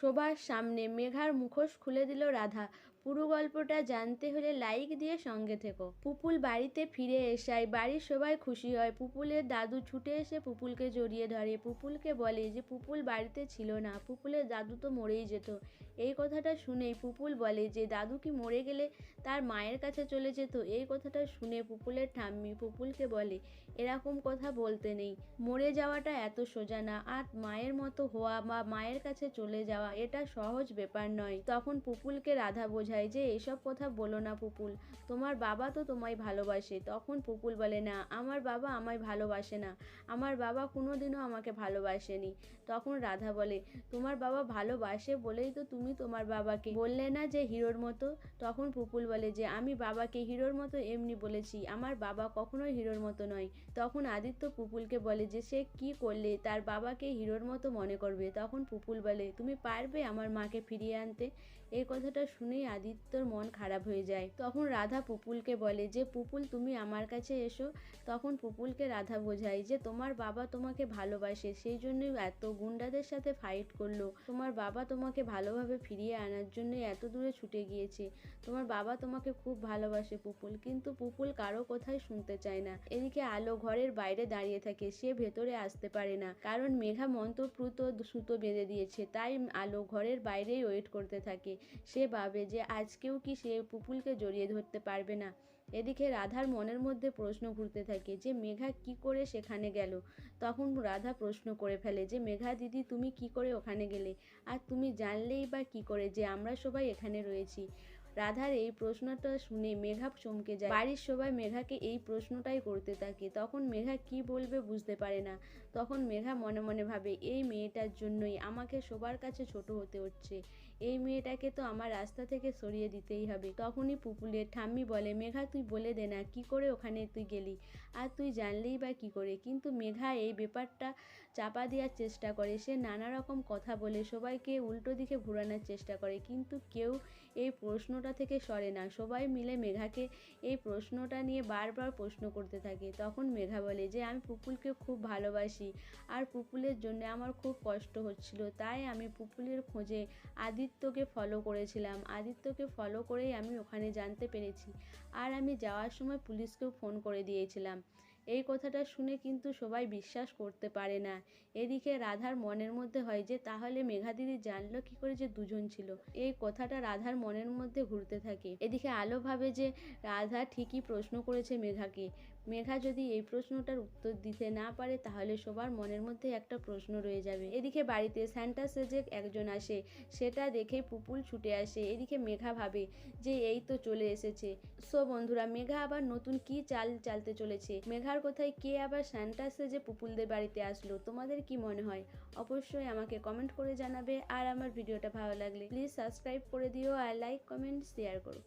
সবার সামনে মেঘার মুখোশ খুলে দিল রাধা। পুরো গল্পটা জানতে হলে লাইক দিয়ে সঙ্গে থেকো। পুপুল বাড়িতে ফিরে এসায় বাড়ির সবাই খুশি হয়। পুপুলের দাদু ছুটে এসে পুপুলকে জড়িয়ে ধরে। পুপুলকে বলে যে, পুপুল বাড়িতে ছিল না, পুপুলের দাদু তো মরেই যেত। এই কথাটা শুনেই পুপুল বলে যে, দাদু কি মরে গেলে তার মায়ের কাছে চলে যেত? এই কথাটা শুনে পুপুলের ঠাম্মি পুপুলকে বলে, এরকম কথা বলতে নেই। মরে যাওয়াটা এত সোজা না। আর মায়ের মতো হওয়া বা মায়ের কাছে চলে যাওয়া এটা সহজ ব্যাপার নয়। তখন পুপুলকে রাধা বোঝায় যে, এসব কথা বলো না পুপুল। তোমার বাবা তো তোমায় ভালোবাসে। তখন পুপুল বলে, না, আমার বাবা আমায় ভালোবাসে না। আমার বাবা কোনোদিনও আমাকে ভালোবাসেনি। তখন রাধা বলে, তোমার বাবা ভালোবাসে বলেই তো তুমি তোমার বাবাকে বললে না যে হিরোর মতো? তখন পুপুল বলে, যে, আমি বাবাকে হিরোর মতো এমনি বলেছি। আমার বাবা কখনোই হিরোর মতো নয়। তখন আদিত্য পুপুলকে বলে, যে, সে কি করলে তার বাবাকে হিরোর মতো মনে করবে? তখন পুপুল বলে, তুমি পারবে আমার মাকে ফিরিয়ে আনতে। এই কথাটা শুনেই আদিত্যর মন খারাপ হয়ে যায়। তখন রাধা পুপুলকে বলে যে, পুপুল, তুমি আমার কাছে এসো। তখন পুপুলকে রাধা বোঝায় যে, তোমার বাবা তোমাকে ভালোবাসে, সেই জন্যই এত গুন্ডাদের সাথে ফাইট করল। তোমার বাবা তোমাকে ভালোভাবে ফিরিয়ে আনার জন্য এত দূরে ছুটে গিয়েছে। তোমার বাবা তোমাকে খুব ভালোবাসে পুপুল, কিন্তু পুপুল কারও কথাই শুনতে চায় না। এদিকে আলো ঘরের বাইরে দাঁড়িয়ে থাকে, সে ভেতরে আসতে পারে না। কারণ মেঘা মন্ত্রপ্রুত সুতো বেঁধে দিয়েছে, তাই আলো ঘরের বাইরেই ওয়েট করতে থাকে। সে ভাবে যে আজকেও কি সে পুপুলকে জড়িয়ে ধরতে পারবে না। এদিকে রাধার মনের মধ্যে প্রশ্ন ঘুরতে থাকে যে, মেঘা কি করে সেখানে গেল? তখন রাধা প্রশ্ন করে ফেলে যে, মেঘা দিদি, তুমি কি করে ওখানে গেলে? আর তুমি জানলেই বা কি করে যে, আমরা সবাই এখানে রয়েছি। রাধার এই প্রশ্নটা শুনে মেঘা চমকে যায়। বাড়ির সবাই মেঘাকে এই প্রশ্নটাই করতে থাকে। তখন মেঘা কি বলবে বুঝতে পারে না। তখন মেঘা মনে মনে ভাবে, এই মেয়েটার জন্যই আমাকে সবার কাছে ছোট হতে হচ্ছে। এই মেয়েটাকে তো আমার রাস্তা থেকে সরিয়ে দিতেই হবে। তখনই পুপুলের ঠাম্মি বলে, মেঘা, তুই বলে দে না, কি করে ওখানে তুই গেলি? আর তুই জানলেই বা কি করে? কিন্তু মেঘা এই ব্যাপারটা চাপা দেওয়ার চেষ্টা করে। সে নানা রকম কথা বলে, সবাইকে উল্টো দিকে ঘোরানোর চেষ্টা করে। কিন্তু কেউ এই প্রশ্নটা থেকে সরে না। সবাই মিলে মেঘাকে এই প্রশ্নটা নিয়ে বারবার প্রশ্ন করতে থাকে। তখন মেঘা বলে যে, আমি পুপুলকে খুব ভালোবাসি আর পুপুলের জন্য আমার খুব কষ্ট হচ্ছিল। তাই আমি পুপুলের খোঁজে আদিত্যকে ফলো করেছিলাম। আদিত্যকে ফলো করেই আমি ওখানে জানতে পেরেছি। আর আমি যাওয়ার সময় পুলিশকেও ফোন করে দিয়েছিলাম। এই কথাটা শুনে কিন্তু সবাই বিশ্বাস করতে পারে না। এদিকে রাধার মনের মধ্যে হয় যে, তাহলে মেঘা দিদি জানলো কি করে যে দুজন ছিল। এই কথাটা রাধার মনের মধ্যে ঘুরতে থাকে। এদিকে আলো ভাবে যে, রাধা ঠিকই প্রশ্ন করেছে মেঘাকে। মেঘা যদি এই প্রশ্নটার উত্তর দিতে না পারে, তাহলে সবার মনের মধ্যে একটা প্রশ্ন রয়ে যাবে। এদিকে বাড়িতে স্যান্টা সেজে একজন আসে, সেটা দেখে পুপুল ছুটে আসে। এদিকে মেঘা ভাবে যে, এই তো চলে এসেছে। সো বন্ধুরা, মেঘা আবার নতুন কি চাল চালতে চলেছে? মেঘার কোথায় কে আবার স্যান্টা সেজে পুপুলদের বাড়িতে আসলো, তোমাদের কি মনে হয়? অবশ্যই আমাকে কমেন্ট করে জানাবে। আর আমার ভিডিওটা ভালো লাগলে প্লিজ সাবস্ক্রাইব করে দিও আর লাইক কমেন্ট শেয়ার করো।